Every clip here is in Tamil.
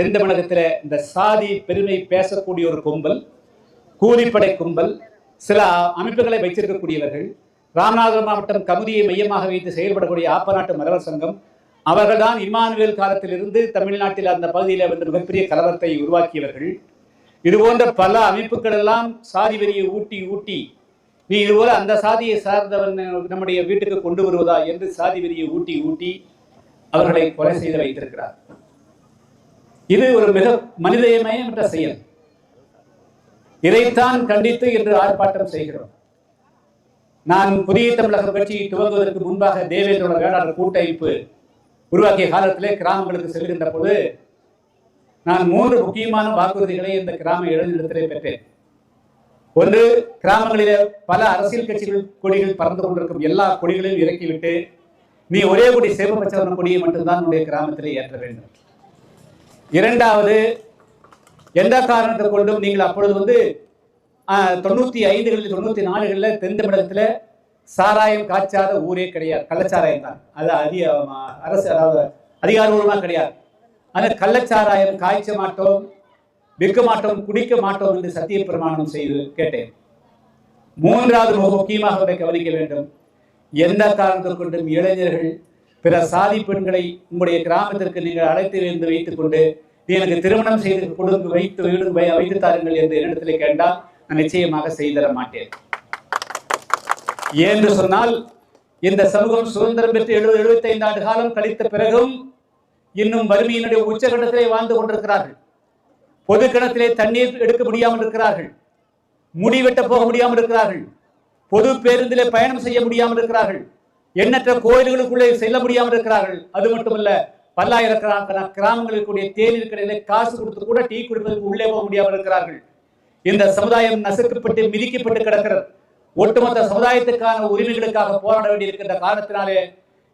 தென்தமிழகத்தில் இந்த சாதி பெருமை பேசக்கூடிய ஒரு கும்பல் கூலிப்படை கும்பல் சில அமைப்புகளை வைத்திருக்கக்கூடியவர்கள் ராமநாதபுரம் மாவட்டம் கமுதியை மையமாக வைத்து செயல்படக்கூடிய ஆப்பநாட்டு மரவர் சங்கம் அவர்கள்தான் இம்மானுவேல் காலத்திலிருந்து தமிழ்நாட்டில் அந்த பகுதியில் வந்து மிகப்பெரிய கலவரத்தை உருவாக்கியவர்கள். இது போன்ற பல அமைப்புகள் எல்லாம் சாதி வெறியை ஊட்டி ஊட்டி நீ இதுபோல அந்த சாதியை சார்ந்தவன் நம்முடைய வீட்டுக்கு கொண்டு வருவதா என்று சாதி வெறியை ஊட்டி ஊட்டி அவர்களை கொலை செய்து வைத்திருக்கிறார். இது ஒரு மிக மனிதமயமற்ற செயல். இதைத்தான் கண்டித்து இன்று ஆர்ப்பாட்டம் செய்கிறோம். நான் புதிய தமிழக கட்சி துவங்குவதற்கு முன்பாக தேவேந்திர வேளாளர் கூட்டமைப்பு உருவாக்கிய காலத்திலே கிராமங்களுக்கு செல்கின்ற போது நான் மூன்று முக்கியமான வாக்குறுதிகளை இந்த கிராம இளைஞரிடத்திலே பெற்றேன். ஒன்று கிராமங்களிலே பல அரசியல் கட்சிகள் கொடிகள் பறந்து கொண்டிருக்கும் எல்லா கொடிகளையும் இறக்கிவிட்டு நீ ஒரே கொடி சேவப்பச்சவன கொடியை மட்டும்தான் உன்னுடைய கிராமத்திலே ஏற்ற வேண்டும். இரண்டாவது எந்த காரணத்தை கொண்டும் நீங்கள் அப்பொழுது வந்து தொண்ணூற்றி தொண்ணூத்தி ஐந்துகளில் தொண்ணூத்தி நாலுகளில் தென் தமிழகத்தில் சாராயம் காய்ச்சாத ஊரே கிடையாது. கள்ளச்சாராயம் தான். அது அதிக அரசு அதாவது அதிகாரபூர்வமாக கிடையாது. அந்த கள்ளச்சாராயம் காய்ச்ச மாட்டோம் விற்க மாட்டோம் குடிக்க மாட்டோம் என்று சத்திய பிரமாணம் செய்து கேட்டேன். மூன்றாவது முக்கியமாக கவனிக்க வேண்டும். எந்த காரணத்தை கொண்டும் இளைஞர்கள் பிற சாதி பெண்களை உங்களுடைய கிராமத்திற்கு நீங்கள் அழைத்து வந்து வைத்துக் கொண்டு எனக்கு திருமணம் செய்து கொடுத்து வைத்து வீடு வை- வைத்து தாருங்கள் என்று என்னிடத்தில் கேட்டால் நான் நிச்சயமாக செய்தர மாட்டேன். என்று சொன்னால் இந்த சமூகம் சுதந்திரம் பெற்று எழுபது எழுபத்தைந்து ஆண்டு காலம் கழித்த பிறகும் இன்னும் வறுமையினுடைய உச்சகட்டத்திலே வாழ்ந்து கொண்டிருக்கிறார்கள். பொது கிணத்திலே தண்ணீர் எடுக்க முடியாமல் இருக்கிறார்கள். முடி வெட்ட போக முடியாமல் இருக்கிறார்கள். பொது பேருந்திலே பயணம் செய்ய முடியாமல் இருக்கிறார்கள். எண்ணற்ற கோயில்களுக்குள்ளே செல்ல முடியாமல் இருக்கிறார்கள். அது மட்டுமல்ல பல்லாயிரக்கணக்கான கிராமங்களில் கூடிய தேநீர் கடையிலே காசு கொடுத்து கூட டீ குடிப்பதற்கு உள்ளே போக முடியாமல் இருக்கிறார்கள். இந்த சமுதாயம் நசுக்கப்பட்டு மிதிக்கப்பட்டு கிடக்கிறது. ஒட்டுமொத்த சமுதாயத்துக்கான உரிமைகளுக்காக போராட வேண்டியிருக்கின்ற காரணத்தினாலே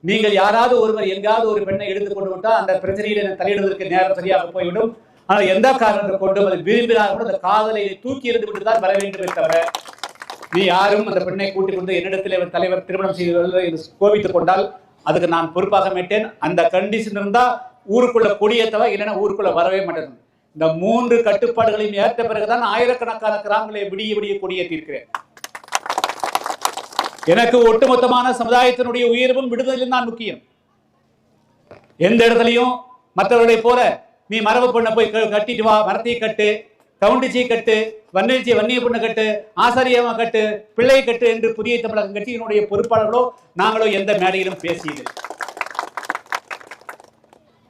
நீங்கள் யாராவது ஒருவர் எங்காவது ஒரு பெண்ணை எடுத்துக் கொண்டு விட்டால் அந்த பிரச்சனையில் தலையிடுவதற்கு நேரம் சரியாக போய்விடும். ஆனால் எந்த காரணத்தை கொண்டும் அது விரும்பினால் கூட அந்த காதலை தூக்கி எறிந்து விட்டு தான் வர வேண்டுமே தவிர நீ யாரும் அந்த பெண்ணை கூட்டிக் கொண்டு என்னிடத்தில் தலைவர் திருமணம் செய்து என்று கோபித்துக் கொண்டால் அதுக்கு நான் பொறுப்பாக மாட்டேன். அந்த கண்டிஷன் இருந்தா ஊருக்குள்ள கொடியேற்றவா இல்லைன்னா ஊருக்குள்ள வரவே மாட்டேன். இந்த மூன்று கட்டுப்பாடுகளையும் ஏற்ற பிறகுதான் ஆயிரக்கணக்கான கிராமங்களை விடிய விடிய கொடியேற்றிருக்கிறேன் எனக்கு ஒட்டுமொத்தமான சமுதாயத்தினுடைய உயர்வும் விடுதலும் தான் முக்கியம். எந்த இடத்துலையும் மற்றவர்களை போல நீ மரபு பொண்ணை போய் க- கட்டிட்டு வா மரத்தை கட்டு. கவுண்டிச்சி கட்டு வன்னிச்சி வன்னிய பொண்ணு கட்டு ஆசாரியமா கட்டு பிள்ளை கட்டு என்று புதிய தமிழகம் கட்சியினுடைய பொறுப்பாளர்களோ நாங்களோ எந்த மேடையிலும் பேசியது.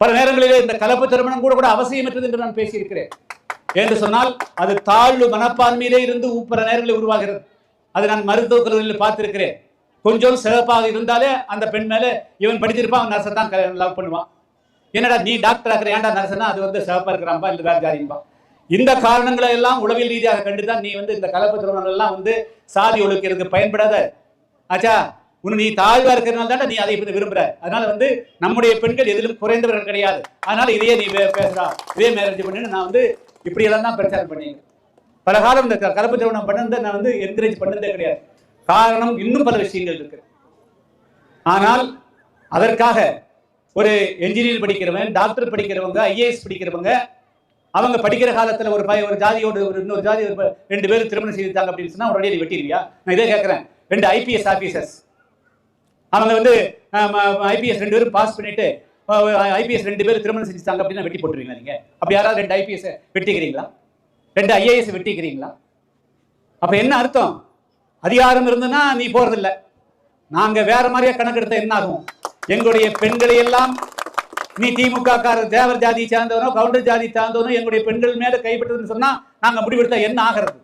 பல நேரங்களிலே இந்த கலப்பு திருமணம் கூட கூட அவசியமற்றது என்று நான் பேசியிருக்கிறேன். என்று சொன்னால் அது தாழ்வு மனப்பான்மையிலே இருந்து பல நேரங்களில் உருவாகிறது. அது நான் மருத்துவக் கல்லூரியில் பார்த்திருக்கிறேன். கொஞ்சம் சிறப்பாக இருந்தாலே அந்த பெண் மேலே இவன் படிச்சிருப்பான் அவன் நர்ஸை தான் லவ் பண்ணுவான். என்னடா நீ டாக்டர் ஆகிற ஏன்டா நர்ஸ்னா அது வந்து சிறப்பா இருக்கிறான்பா இல்லை வேறு ஜாதின்பா இந்த காரணங்களை எல்லாம் உளவியல் ரீதியாக கண்டுதான் நீ வந்து இந்த கலப்பு திருமணங்கள் எல்லாம் வந்து சாதி ஒழுக்கிறதுக்கு பயன்படாத. ஆச்சா? உன் நீ தாழ்வா இருக்கிறதுனால தான் நீ அதை விரும்புற. அதனால வந்து நம்முடைய பெண்கள் எதிலும் குறைந்தவர்கள் கிடையாது. அதனால இதையே நீ பே- பேசுறா. இதே மேரேஜ் பண்ணு நான் வந்து இப்படி எல்லாம் தான் பிரச்சாரம் பண்ணியிருக்கேன் பல காலம் இந்த க- கலப்பு திருமணம் பண்ணதை நான் வந்து என்கரேஜ் பண்ணதே கிடையாது. காரணம் இன்னும் பல விஷயங்கள் இருக்கு. ஆனால் அதற்காக ஒரு என்ஜினியர் படிக்கிறவன் டாக்டர் படிக்கிறவங்க ஐஏஎஸ் படிக்கிறவங்க அவங்க படிக்கிற காலத்துல ஒரு பய ஒரு ஜாதியோடு ஒரு இன்னொரு ஜாதி ஒரு ரெண்டு பேரும் திருமணம் செய்துட்டாங்க அப்படின்னு சொன்னா உடனே நீ வெட்டிடுவியா? நான் இதே கேட்கறேன் ரெண்டு ஐபிஎஸ் ஆபீசர்ஸ் அவங்க வந்து ஐபிஎஸ் ரெண்டு பேரும் பாஸ் பண்ணிட்டு ஐபிஎஸ் ரெண்டு பேரும் திருமணம் செஞ்சுட்டாங்க அப்படின்னா வெட்டி போட்டுருவீங்களா நீங்க? அப்படி யாராவது ரெண்டு ஐபிஎஸ் வெட்டிக்கிறீங்களா? ரெண்டு ஐஏஎஸ் வெட்டிக்கிறீங்களா? அப்ப என்ன அர்த்தம்? அதிகாரம் இருந்ததுன்னா நீ போகிறதில்ல நாங்க வேற மாதிரியா கணக்கெடுத்த என்ன ஆகும்? எங்களுடைய பெண்களை எல்லாம் நீ திமுக கார தேவர் ஜாதி சேர்ந்தவனோ கவுண்டர் ஜாதி சார்ந்தவனோ என்னுடைய பெண்கள் மேல கைப்பற்றதுன்னு சொன்னா நாங்க முடிவெடுத்தா என்ன ஆகிறது?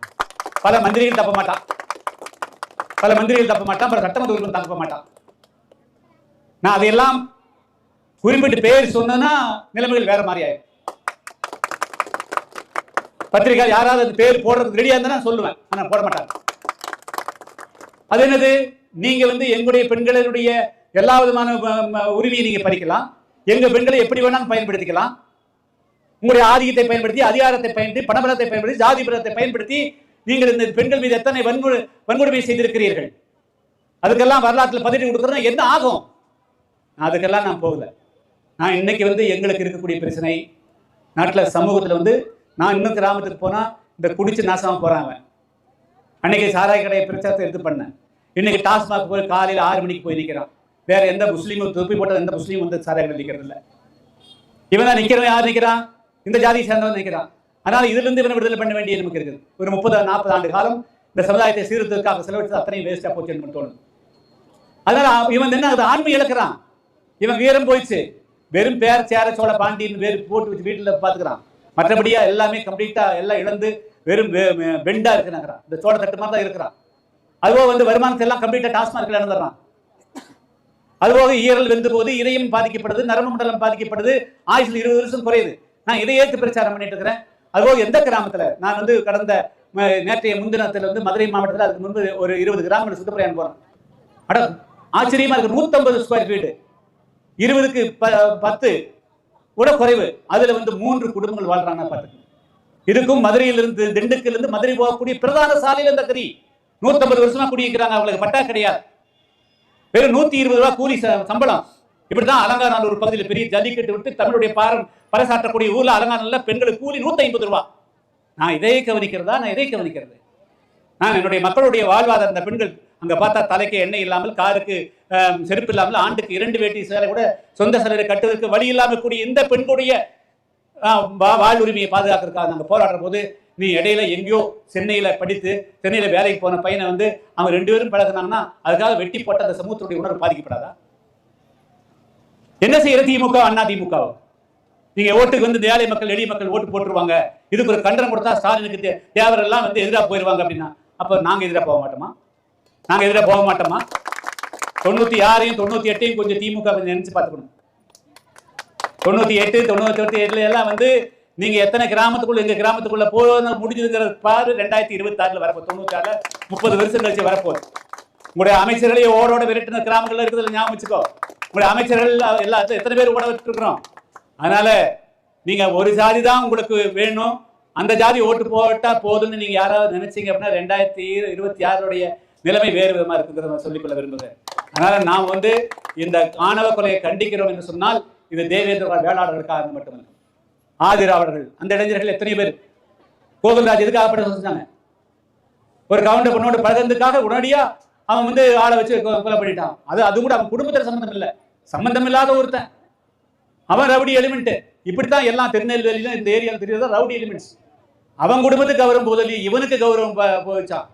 பல மந்திரிகள் தப்ப மாட்டான். பல மந்திரிகள் தப்ப மாட்டான் பல சட்டமன்ற உறுப்பினர் தப்ப மாட்டான். நான் அதையெல்லாம் குறிப்பிட்டு பேர் சொன்னா நிலைமைகள் வேற மாதிரி ஆயிடும். பத்திரிகை யாராவது அந்த பேர் போடுறதுக்கு ரெடியா இருந்தா நான் சொல்லுவேன் ஆனா போட மாட்டாங்க அது என்னது? நீங்க வந்து எங்களுடைய பெண்களுடைய எல்லா விதமான உரிமையை நீங்க பறிக்கலாம். எங்க பெண்களை எப்படி வேணாலும் பயன்படுத்திக்கலாம். உங்களுடைய ஆதிக்கத்தை பயன்படுத்தி அதிகாரத்தை பயன்படுத்தி பணபலத்தை பயன்படுத்தி ஜாதி பலத்தை பயன்படுத்தி நீங்கள் இந்த பெண்கள் மீது எத்தனை வன்முறை வன்கொடுமை செய்திருக்கிறீர்கள்? அதுக்கெல்லாம் வரலாற்றில் பதிவு கொடுக்குறோம் என்ன ஆகும்? நான் அதுக்கெல்லாம் நான் போகல. நான் இன்னைக்கு வந்து எங்களுக்கு இருக்கக்கூடிய பிரச்சனை. நாட்டில் சமூகத்தில் வந்து நான் இன்னும் கிராமத்துக்கு போனால் இந்த குடிச்சு நாசமாக போகிறான் அவன். அன்னைக்கு சாராய கடையை பிரச்சாரத்தை எடுத்து பண்ணேன். இன்னைக்கு டாஸ்மாக் போய் காலையில் ஆறு மணிக்கு போய் நிற்கிறான் வேற எந்த முஸ்லீமும் தொப்பி போட்ட எந்த முஸ்லீம் வந்து சாராய கடை நிற்கிறது இல்லை. இவன் தான் நிற்கிறவன் யார் நிற்கிறான் இந்த ஜாதியை சேர்ந்தவன் நிற்கிறான் அதனால இதுல இருந்து இவனை விடுதலை பண்ண வேண்டிய நமக்கு இருக்குது. ஒரு முப்பது நாற்பது ஆண்டு காலம் இந்த சமுதாயத்தை சீர்திருத்தத்துக்காக செலவழித்து அத்தனையும் வேஸ்டா போச்சு என்று தோணும் அதனால இவன் என்ன அது ஆண்மை இழக்கிறான். இவன் வீரம் போயிடுச்சு. வெறும் பேர் சேர சோழ பாண்டியன் வேறு போட்டு வச்சு வீட்டில் பார்த்துக்கிறான் மற்றபடியா எல்லாமே கம்ப்ளீட்டா எல்லாம் இழந்து வெறும் பெண்டா இருக்கிறான் இந்த சோழ தட்டு மாதிரி தான் இருக்கிறான். அதுவோ வந்து வருமானத்தை எல்லாம் கம்ப்ளீட்டா டாஸ்மார்க்கில் இழந்துடுறான். அதுபோக ஈரல் வெந்து போது இதயம் பாதிக்கப்படுது நரம்பு மண்டலம் பாதிக்கப்படுது. ஆயுசில் இருபது வருஷம் குறையுது. நான் இதை ஏற்று பிரச்சாரம் பண்ணிட்டு இருக்கிறேன். அதுபோக எந்த கிராமத்துல? நான் வந்து கடந்த நேற்றைய முன்தினத்தில் வந்து மதுரை மாவட்டத்தில் அதுக்கு முன்பு ஒரு இருபது கிராமங்கள் சுற்றுப்பயணம் போகிறேன் அட ஆச்சரியமா இருக்கு. நூத்தம்பது ஸ்கொயர் ஃபீட்டு இருபதுக்கு ப- பத்து கூட குறைவு. அதுல வந்து மூன்று குடும்பங்கள் வாழ்றாங்க பார்த்துக்கோங்க. இதுக்கும் மதுரையிலிருந்து திண்டுக்கல்லிருந்து மதுரை போகக்கூடிய பிரதான சாலையில இந்த கறி நூத்தம்பது வருஷமா குடியிருக்கிறாங்க. அவங்களுக்கு பட்டா கிடையாது. வெறும் நூத்தி இருபது ரூபாய் கூலி சம்பளம். இப்படிதான் அலங்காநல்லூர் பகுதியில் பெரிய ஜல்லிக்கட்டு விட்டு தமிழுடைய பாரம் பறைசாற்றக்கூடிய ஊர்ல அலங்காநல்ல பெண்களுக்கு கூலி நூத்தி ஐம்பது ரூபாய் நான் இதை கவனிக்கிறதா? நான் இதை கவனிக்கிறது? நான் என்னுடைய மக்களுடைய வாழ்வாதார இந்த பெண்கள் அங்க பார்த்தா தலைக்கு எண்ணெய் இல்லாமல் காருக்கு செருப்பு இல்லாமல் ஆண்டுக்கு இரண்டு வேட்டி சேலை கூட சொந்த சிலரை கட்டுவதற்கு வழி இல்லாமல் கூடிய இந்த பெண்களுடைய வா- வாழ்வுரிமையை பாதுகாக்கிறதுக்காக நாங்கள் போராடுற போது நீ இடையில எங்கேயோ சென்னையில படித்து சென்னையில வேலைக்கு போன பையனை வந்து அவங்க ரெண்டு பேரும் பழகுனாங்கன்னா அதுக்காக வெட்டி போட்ட அந்த சமூகத்துடைய உணர்வு பாதிக்கப்படாதா? என்ன செய்யற திமுக அண்ணா திமுக? நீங்க ஓட்டுக்கு வந்து ஏழை மக்கள் எளிய மக்கள் ஓட்டு போட்டுருவாங்க. இதுக்கு ஒரு கண்டனம் கொடுத்தா ஸ்டாலினுக்கு தே- தேவரெல்லாம் வந்து எதிராக போயிருவாங்க அப்படின்னா அப்ப நாங்க எதிராக போக மாட்டோமா? நாங்க எதிராக போக மாட்டோமா? தொண்ணூத்தி ஆறையும் தொண்ணூத்தி எட்டையும் கொஞ்சம் திமுக கொஞ்சம் நினைச்சு பார்த்துக்கணும். தொண்ணூத்தி எட்டு தொண்ணூத்தி எட்டு எட்டுல எல்லாம் வந்து நீங்க எத்தனை கிராமத்துக்குள்ள எங்க கிராமத்துக்குள்ள போன முடிஞ்சதுங்கிற பாரு ரெண்டாயிரத்தி இருபத்தி ஆறுல வரப்போ தொண்ணூத்தி ஆறுல முப்பது வருஷம் கழிச்சு வரப்போகுது உங்களுடைய அமைச்சர்களையே ஓடோட விரட்டின கிராமங்கள்ல இருக்கிறதுல ஞாபகம் வச்சுக்கோ. உங்களுடைய அமைச்சர்கள் எல்லா எத்தனை பேர் ஓட விட்டுருக்குறோம். அதனால நீங்க ஒரு ஜாதி தான் உங்களுக்கு வேணும். அந்த ஜாதி ஓட்டு போட்டா போதும்னு நீங்க யாராவது நினைச்சீங்க அப்படின்னா ரெண்டாயிரத்தி இருபத்தி ஆறுடைய நிலைமை வேறு விதமா இருக்குங்கிறத நான் சொல்லிக்கொள்ள விரும்புகிறேன். அதனால நாம் வந்து இந்த ஆணவ கொலையை கண்டிக்கிறோம் என்று சொன்னால் இது தேவேந்திர வேளாளர்களுக்காக மட்டுமல்ல. ஆதிராவர்கள் அந்த இளைஞர்கள் எத்தனை பேர்? கோகுல்ராஜ் எதுக்காக படம் செஞ்சாங்க ஒரு கவுண்டர் பொண்ணோட பழகிறதுக்காக உடனடியா அவன் வந்து ஆளை வச்சு கொலை பண்ணிட்டான். அது அது கூட அவன் குடும்பத்தில் சம்மந்தம் இல்லை. சம்மந்தம் இல்லாத ஒருத்தன். அவன் ரவுடி எலிமெண்ட் இப்படித்தான் எல்லாம் திருநெல்வேலியில இந்த ஏரியாவில் தெரியாத ரவுடி எலிமெண்ட்ஸ் அவன் குடும்பத்துக்கு கௌரவம் போதலி இவனுக்கு கௌரவம் ப- போச்சான்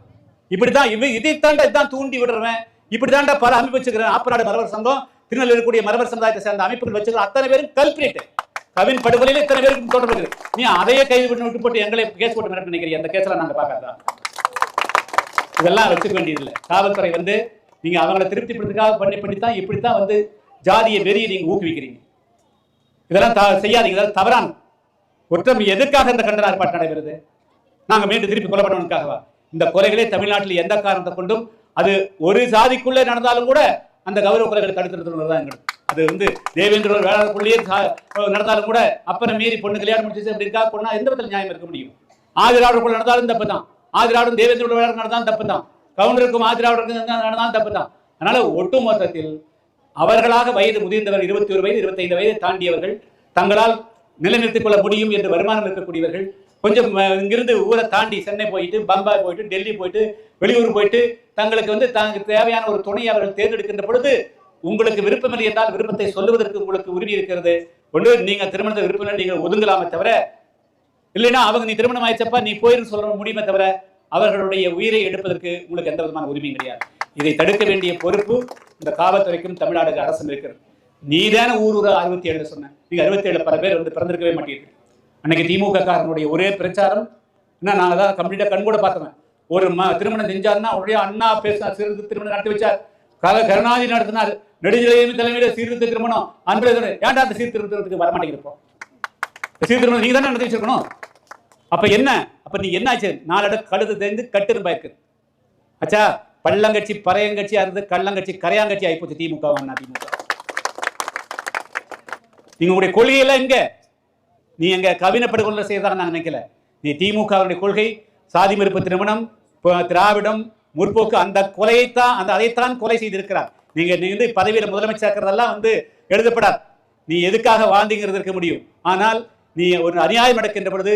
இப்படித்தான் இவன் இதைத்தாண்டா இதான் தூண்டி விடுறவன். இப்படித்தாண்டா பல அமைப்பு வச்சுக்கிறேன் ஆப்பராடு மரவர் சங்கம் திருநெல்வேலி கூடிய மரவர் சமுதாயத்தை சேர்ந்த அமைப்புகள் வச்சுக்கிற அத்தனை பேரும் கல்பிரேட் கவின் படுகொலையில் இத்தனை பேருக்கு தொடர்பு இருக்குது. நீ அதையே கைது பண்ணி விட்டு போட்டு எங்களை கேஸ் போட்டு மிரட்டு நினைக்கிறீங்க அந்த கேஸ்ல நாங்க பார்க்காதா? இதெல்லாம் வச்சுக்க வேண்டியதில்லை. காவல்துறை வந்து நீங்க அவங்களை திருப்திப்படுறதுக்காக பண்ணி பண்ணித்தான் இப்படித்தான் வந்து ஜாதிய வெறியை நீங்க ஊக்குவிக்கிறீங்க. இதெல்லாம் செய்யாதீங்க. இதெல்லாம் தவறான. குற்றம் எதுக்காக இந்த கண்டன ஆர்ப்பாட்டம் நடைபெறுது? நாங்க மீண்டும் திருப்பி கொலை இந்த கொலைகளே தமிழ்நாட்டில் எந்த காரணத்தை கொண்டும் அது ஒரு சாதிக்குள்ளே நடந்தாலும் கூட அந்த கௌரவ குறைகளை தடுத்து நிறுத்தணும் தான் எங்களுக்கு. அது வந்து தேவேந்திர வேளாண்குள்ளேயே நடந்தாலும் கூட அப்புறம் மீறி பொண்ணு கல்யாணம் முடிச்சு அப்படி இருக்கா? பொண்ணா எந்த விதத்தில் நியாயம் இருக்க முடியும்? ஆதிராவிடக்குள்ள நடந்தாலும் தப்பு தான் ஆதிராவிடம் தேவேந்திர வேளாண் நடந்தாலும் தப்பு தான் கவுண்டருக்கும் ஆதிராவிடருக்கும் நடந்தாலும் தப்பு தான் அதனால ஒட்டுமொத்தத்தில் அவர்களாக வயது முதிர்ந்தவர் இருபத்தி ஒரு வயது இருபத்தைந்து வயதை தாண்டியவர்கள் தங்களால் நிலைநிறுத்திக் கொள்ள முடியும் என்று வருமானம் இருக்கக்கூடியவர்கள் கொஞ்சம் இங்கிருந்து ஊரை தாண்டி சென்னை போயிட்டு பம்பாய் போயிட்டு டெல்லி போயிட்டு வெளியூர் போயிட்டு தங்களுக்கு வந்து தங்களுக்கு தேவையான ஒரு துணையை அவர்கள் தேர்ந்தெடுக்கின்ற பொழுது உங்களுக்கு விருப்பமில்லை என்றால் விருப்பத்தை சொல்லுவதற்கு உங்களுக்கு உரிமை இருக்கிறது. ஒன்று நீங்க திருமணத்தை விருப்பம் இல்லை, நீங்கள் ஒதுங்கலாமே தவிர இல்லைன்னா அவங்க நீ திருமணம் ஆயிடுச்சப்பா நீ போயிரு சொல்ல முடியுமே தவிர அவர்களுடைய உயிரை எடுப்பதற்கு உங்களுக்கு எந்த விதமான உரிமையும் கிடையாது. இதை தடுக்க வேண்டிய பொறுப்பு இந்த காவல்துறைக்கும் தமிழ்நாடு அரசும் இருக்கிறது. நீதான ஊர் ஊரா அறுபத்தி ஏழு சொன்ன. நீங்க அறுபத்தி ஏழு பல பேர் வந்து பிறந்திருக்கவே மாட்டீர்கள். அன்னைக்கு திமுக காரனுடைய ஒரே பிரச்சாரம் என்ன நான் தான் கம்ப்ளீட்டா கண் கூட பார்த்தோம் ஒரு ம திருமணம் செஞ்சாருன்னா உடனே அண்ணா பேசினார் சிறிது திருமணம் நடத்தி வச்சார். கல கருணாநிதி நடத்தினார். நெடுஞ்செழியன் தலைமையில சீர்திருத்த திருமணம். அன்பு ஏன்டா அந்த சீர்திருத்தத்துக்கு வரமாட்டேங்கிறப்போ சீர்திருமணம் நீங்க தானே நடத்தி வச்சிருக்கணும்? அப்ப என்ன? அப்ப நீ என்ன ஆச்சு நாலு கழுது தெரிந்து கட்டு இருக்கு அச்சா பள்ளங்கட்சி பறையங்கட்சி இருந்து கள்ளங்கட்சி கரையாங்கட்சி ஆகிப்போச்சு திமுக அண்ணா திமுக நீங்க உங்களுடைய கொள்கையெல்லாம் எங்க? நீ எங்க கவினப்படுகொள்ள செய்யறதாக நான் நினைக்கல. நீ திமுகவுடைய கொள்கை சாதி மறுப்பு திருமணம் திராவிடம் முற்போக்கு அந்த கொலையைத்தான் அந்த அதைத்தான் கொலை செய்திருக்கிறார். நீங்க நீ வந்து பதவியில முதலமைச்சர் இருக்கிறதெல்லாம் வந்து எழுதப்படாது. நீ எதுக்காக வாழ்ந்தீங்கிறது இருக்க முடியும். ஆனால் நீ ஒரு அநியாயம் நடக்கின்ற பொழுது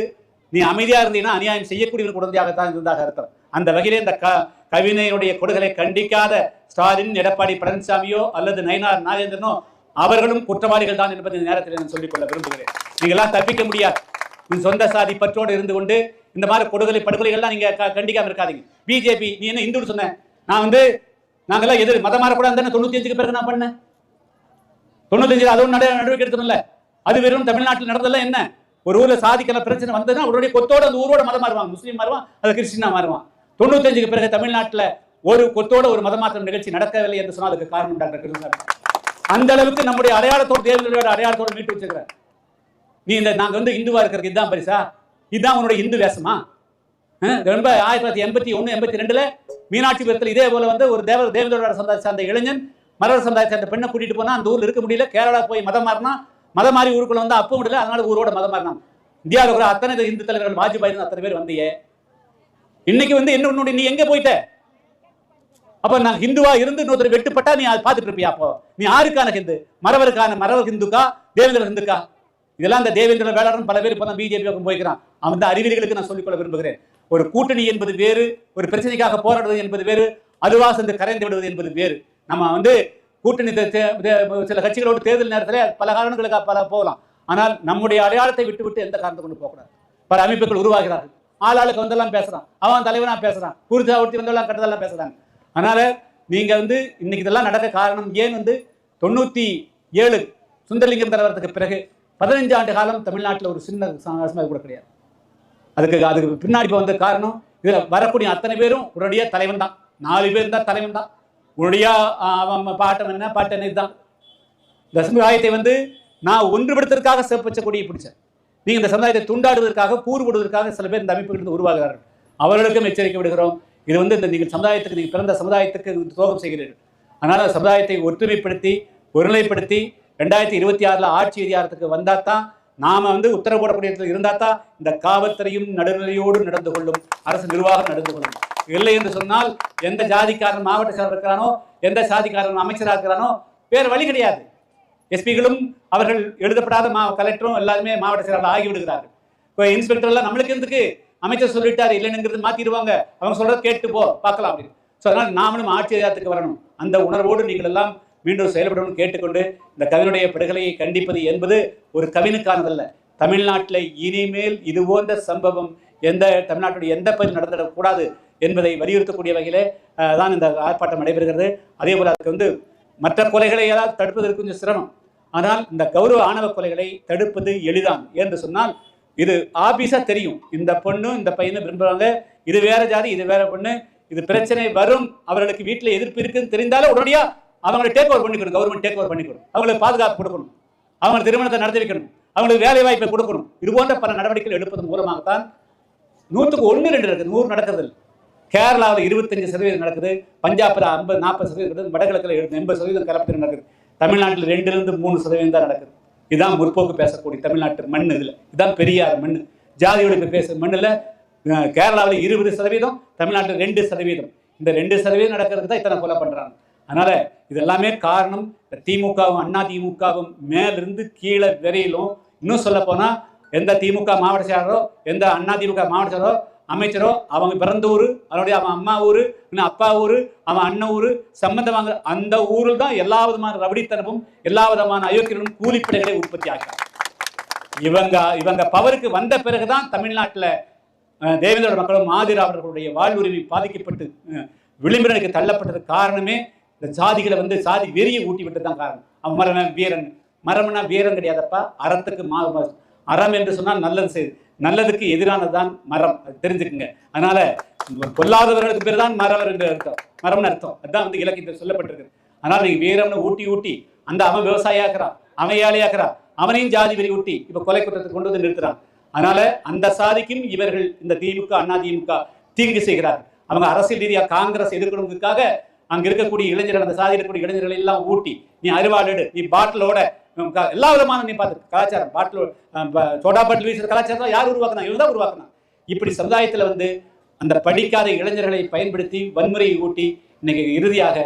நீ அமைதியா இருந்தீங்கன்னா அநியாயம் செய்யக்கூடியவர் குழந்தையாகத்தான் இருந்ததாக அர்த்தம். அந்த வகையிலே இந்த க கவிஞனுடைய கொடுகளை கண்டிக்காத ஸ்டாலின் எடப்பாடி பழனிசாமியோ அல்லது நயினார் நாகேந்திரனோ அவர்களும் குற்றவாளிகள் தான் என்பதை இந்த நேரத்தில் நான் சொல்லிக்கொள்ள விரும்புகிறேன். நீங்களாம் தப்பிக்க முடியாது. உன் சொந்த சாதி பற்றோடு இருந்து கொண்டு இந்த மாதிரி கொடுகலை படுகொலைகள்லாம் நீங்க க- கண்டிக்காம இருக்காதீங்க. பிஜேபி நீ என்ன இந்துன்னு சொன்ன? நான் வந்து நாங்கெல்லாம் எதிர் மதம் மாறக்கூடாது தானே தொண்ணூத்தி அஞ்சுக்கு பிறகு நான் பண்ணேன். தொண்ணூத்தஞ்சில் அது ஒன்று நட நடவடிக்கை எடுக்கணும்ல அது வெறும் தமிழ்நாட்டில் நடந்ததெல்லாம் என்ன? ஒரு ஊர்ல சாதிக்கல பிரச்சனை வந்ததுன்னா உடனே கொத்தோட அந்த ஊரோட மதம் மாறுவான். முஸ்லீம் மாறுவான் அது கிறிஸ்டினா மாறுவான். தொண்ணூத்தஞ்சுக்கு பிறகு தமிழ்நாட்டில் ஒரு கொத்தோட ஒரு மதமாற்றம் நிகழ்ச்சி நடக்கவில்லை என்று சொன்னால் அதுக்கு காரணம் டாக்டர் கிருஷ்ணசாமி? அந்த அளவுக்கு நம்முடைய அடையாளத்தோடு தேர்தலோட அடையாளத்தோடு மீட்டு வச்சிருக்கிற. நீ இந்த நாங்க வந்து இந்துவா இருக்கிறதுக்கு இதுதான் பரிசா? இதுதான் உன்னோட இந்து வேஷமா? ரொம்ப ஆயிரத்தி தொள்ளாயிரத்தி எண்பத்தி ஒன்று எண்பத்தி ரெண்டுல மீனாட்சிபுரத்தில் இதே போல வந்து ஒரு தேவ தேவதோட சமுதாயத்தை சார்ந்த இளைஞன் மரவர் சமுதாயத்தை சேர்ந்த பெண்ணை கூட்டிட்டு போனா அந்த ஊரில் இருக்க முடியல. கேரளா போய் மதம் மாறினா மதம் மாறி ஊருக்குள்ள வந்து அப்போ முடியல. அதனால ஊரோட மதம் மாறினான். இந்தியாவில் கூட அத்தனை இந்து தலைவர்கள் வாஜ்பாய் அத்தனை பேர் வந்தியே. இன்னைக்கு வந்து என்ன உன்னுடைய நீ எங்க போயிட்ட? அப்ப நான் ஹிந்துவா இருந்து இன்னொருத்தர் வெட்டுப்பட்டா நீ அதை பார்த்துட்டு இருப்பியா அப்போ? நீ யாருக்கான ஹிந்து? மறவருக்கான மறவர் ஹிந்துக்கா? தேவேந்திர ஹிந்துக்கா? இதெல்லாம் அந்த தேவேந்திர வேளாண் பல பேர் இப்போ தான் பிஜேபி பக்கம் போய்க்கிறான். அந்த அறிவியல்களுக்கு நான் சொல்லிக்கொள்ள விரும்புகிறேன். ஒரு கூட்டணி என்பது வேறு ஒரு பிரச்சனைக்காக போராடுவது என்பது வேறு அதுவா சென்று கரைந்து விடுவது என்பது வேறு. நம்ம வந்து கூட்டணி தே- சில கட்சிகளோடு தேர்தல் நேரத்தில் பல காரணங்களுக்காக பல போகலாம். ஆனால் நம்முடைய அடையாளத்தை விட்டு விட்டு எந்த காரணத்தை கொண்டு போகக்கூடாது. பல அமைப்புகள் உருவாகிறார்கள். ஆளாளுக்கு வந்தெல்லாம் பேசுறான். அவன் தலைவனா பேசுறான். குருஜா ஒட்டி வந்தெல்லாம் கட்டதெல்லாம் பேசுறாங்க. அதனால நீங்க வந்து இன்னைக்கு இதெல்லாம் நடக்க காரணம் ஏன் வந்து தொண்ணூத்தி ஏழு சுந்தரலிங்கம் தலைவரத்துக்கு பிறகு பதினஞ்சு ஆண்டு காலம் தமிழ்நாட்டில் ஒரு சின்ன சமாவேசமாக கூட கிடையாது. அதுக்கு அதுக்கு பின்னாடி இப்போ வந்த காரணம் இதில் வரக்கூடிய அத்தனை பேரும் உடனடியாக தலைவன் தான். நாலு பேர் தான் தலைவன் தான். உடனடியா அவன் பாட்டம் என்ன பாட்டம் என்ன இதுதான். இந்த சமுதாயத்தை வந்து நான் ஒன்றுபடுத்துறதுக்காக சிறப்பிச்ச கொடியை பிடிச்சேன். நீங்க இந்த சமுதாயத்தை துண்டாடுவதற்காக கூறுபடுவதற்காக சில பேர் இந்த அமைப்புகளிலிருந்து உருவாகிறார்கள். அவர்களுக்கும் எச்சரிக்கை விடுகிறோம். இது வந்து இந்த நீங்கள் சமுதாயத்துக்கு நீங்கள் பிறந்த சமுதாயத்துக்கு துரோகம் செய்கிறீர்கள். அதனால் சமுதாயத்தை ஒற்றுமைப்படுத்தி ஒருநிலைப்படுத்தி ரெண்டாயிரத்தி இருபத்தி ஆறில் ஆட்சி அதிகாரத்துக்கு வந்தால் தான் நாம வந்து உத்தரவு போடக்கூடிய இடத்துல இருந்தா தான் இந்த காவல்துறையும் நடுநிலையோடு நடந்து கொள்ளும். அரசு நிர்வாகம் நடந்து கொள்ளும். இல்லை என்று சொன்னால் எந்த ஜாதிக்காரன் மாவட்ட செயலர் இருக்கிறானோ எந்த சாதிக்காரன் அமைச்சராக இருக்கிறானோ வேறு வழி கிடையாது. எஸ்பிகளும் அவர்கள் எழுதப்படாத மா கலெக்டரும் எல்லாருமே மாவட்ட செயலாளர் ஆகிவிடுகிறார்கள். இப்போ இன்ஸ்பெக்டர் எல்லாம் நம்மளுக்கு எதுக்கு? அமைச்சர் சொல்லிட்டாரு இல்லைங்கிறது மாத்திடுவாங்க. அவங்க சொல்றத கேட்டு போ பார்க்கலாம் அப்படின்னு. ஸோ அதனால நாமளும் ஆட்சி அதிகாரத்துக்கு வரணும். அந்த உணர்வோடு நீங்கள் எல்லாம் மீண்டும் செயல்படணும்னு கேட்டுக்கொண்டு இந்த கவினுடைய படுகொலையை கண்டிப்பது என்பது ஒரு கவினுக்கானதல்ல. தமிழ்நாட்டில் இனிமேல் இது போன்ற சம்பவம் எந்த தமிழ்நாட்டுடைய எந்த பகுதியில் நடந்துடக்கூடாது என்பதை வலியுறுத்தக்கூடிய வகையிலே தான் இந்த ஆர்ப்பாட்டம் நடைபெறுகிறது. அதே போல் அதுக்கு வந்து மற்ற கொலைகளை ஏதாவது தடுப்பதற்கு கொஞ்சம் சிரமம். ஆனால் இந்த கௌரவ ஆணவ கொலைகளை தடுப்பது எளிதான் என்று சொன்னால் இது ஆபீஸா தெரியும். இந்த பொண்ணு இந்த பையனும் விரும்புறாங்க. இது வேற ஜாதி இது வேற பொண்ணு. இது பிரச்சனை வரும். அவர்களுக்கு வீட்டில் எதிர்ப்பு இருக்குன்னு தெரிந்தாலும் உடனடியாக அவங்களை டேக் ஓவர் பண்ணிக்கணும் கவர்மெண்ட் டேக் ஓவர் பண்ணிக்கணும் அவங்களுக்கு பாதுகாப்பு கொடுக்கணும். அவங்க திருமணத்தை நடத்தி வைக்கணும். அவங்களுக்கு வேலை வாய்ப்பை கொடுக்கணும். இது போன்ற பல நடவடிக்கைகள் எடுப்பதன் மூலமாகத்தான் நூற்றுக்கு ஒன்று ரெண்டு இருக்குது நூறு நடக்கிறது இல்லை கேரளாவில் இருபத்தஞ்சு சதவீதம் நடக்குது. பஞ்சாபில் ஐம்பது நாற்பது சதவீதம் நடக்குது. வடகிழக்கில் எண்பது சதவீதம் கலப்பத்தில் நடக்குது. தமிழ்நாட்டில் ரெண்டுலேருந்து மூணு சதவீதம் தான் நடக்குது. இதுதான் முற்போக்கு பேசக்கூடிய தமிழ்நாட்டு மண் இதில். இதுதான் பெரியார் மண். ஜாதி ஒழிப்பு பேசுகிற மண்ணில் கேரளாவில் இருபது சதவீதம் தமிழ்நாட்டில் ரெண்டு சதவீதம். இந்த ரெண்டு சதவீதம் நடக்கிறதுக்கு தான் இத்தனை கொலை பண்ணுறாங்க அதனால இது எல்லாமே காரணம் திமுகவும் அண்ணா திமுகவும் மேலிருந்து கீழே வரையிலும் இன்னும் சொல்ல போனால் எந்த திமுக மாவட்ட செயலரோ எந்த அண்ணா திமுக மாவட்ட செயலரோ அமைச்சரோ அவங்க பிறந்த ஊர் அதனுடைய அவன் அம்மா ஊர் இன்னும் அப்பா ஊர் அவன் அண்ணன் ஊர் சம்பந்தமாக அந்த ஊரில் தான் எல்லா விதமான ரவடித்தனமும் எல்லா விதமான அயோக்கியர்களும் கூலிப்படைகளை உற்பத்தி ஆகிறான் இவங்க இவங்க பவருக்கு வந்த பிறகுதான் தமிழ்நாட்டில் தேவேந்திரோட மக்களும் மாதிராவர்களுடைய வாழ்வுரிமை பாதிக்கப்பட்டு விளிம்பினருக்கு தள்ளப்பட்டது காரணமே இந்த சாதிகளை வந்து சாதி வெறியை ஊட்டி விட்டு தான் காரணம். அவன் மரம் வீரன். மரம்னா வீரன் கிடையாதப்பா. அறத்துக்கு மா அறம் என்று சொன்னால் நல்லது செய்து. நல்லதுக்கு எதிரானதுதான் மரம். அது தெரிஞ்சுக்குங்க. அதனால கொல்லாதவர்களுக்கு பேர் தான் மரம் என்று அர்த்தம். மரம்னு அர்த்தம். அதுதான் வந்து இலக்கியத்தில் சொல்லப்பட்டிருக்கு. அதனால நீங்க வீரம்னு ஊட்டி ஊட்டி அந்த அவன் விவசாயியாக்குறான் அவன் ஏழையாக்குறான் அவனையும் ஜாதி வெறி ஊட்டி இப்ப கொலை குற்றத்தை கொண்டு வந்து நிறுத்துறான். அதனால அந்த சாதிக்கும் இவர்கள் இந்த திமுக அண்ணா திமுக தீங்கு செய்கிறார் அவங்க அரசியல் ரீதியாக காங்கிரஸ் எதிர்கொள்வதற்காக அங்க இருக்கக்கூடிய இளைஞர்கள் அந்த சாதி இருக்கக்கூடிய இளைஞர்களை எல்லாம் ஊட்டி நீ அருவாள் நீ பாட்டிலோட எல்லா விதமான நீ பார்த்து கலாச்சாரம் பாட்டிலோட சோடா பாட்டில் வீசுற கலாச்சாரம் யார் உருவாக்குனா? இவங்க தான் உருவாக்குனா. இப்படி சமுதாயத்துல வந்து அந்த படிக்காத இளைஞர்களை பயன்படுத்தி வன்முறையை ஊட்டி இன்னைக்கு இறுதியாக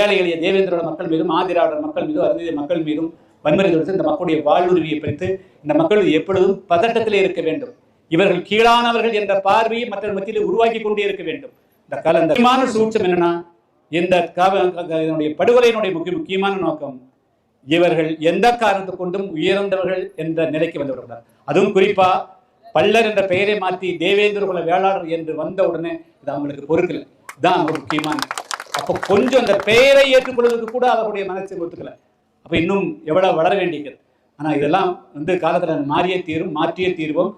ஏழை எளிய தேவேந்திரோட மக்கள் மீதும் ஆதிராவிடர் மக்கள் மீதும் அருந்திய மக்கள் மீதும் வன்முறை தொடுத்து இந்த மக்களுடைய வாழ்வுரிமையை பறித்து இந்த மக்கள் எப்பொழுதும் பதட்டத்திலே இருக்க வேண்டும். இவர்கள் கீழானவர்கள் என்ற பார்வையை மற்ற மத்தியில் உருவாக்கி கொண்டே இருக்க வேண்டும். இந்த கலந்த சூட்சம் என்னன்னா இந்த இதனுடைய படுகொலையினுடைய முக்கிய முக்கியமான நோக்கம் இவர்கள் எந்த காரணத்தை கொண்டும் உயர்ந்தவர்கள் என்ற நிலைக்கு வந்து விடுகிறார் அதுவும் குறிப்பா பல்லர் என்ற பெயரை மாற்றி தேவேந்திர குல வேளாளர் என்று வந்த உடனே இது அவங்களுக்கு பொறுக்கல. தான் ஒரு முக்கியமான அப்போ கொஞ்சம் அந்த பெயரை ஏற்றுக்கொள்வதற்கு கூட அவருடைய மனசை ஒத்துக்கல. அப்ப இன்னும் எவ்வளவு வளர வேண்டியிருக்கிறது. ஆனா இதெல்லாம் வந்து காலத்துல மாறிய தீரும் மாற்றிய தீர்வும்.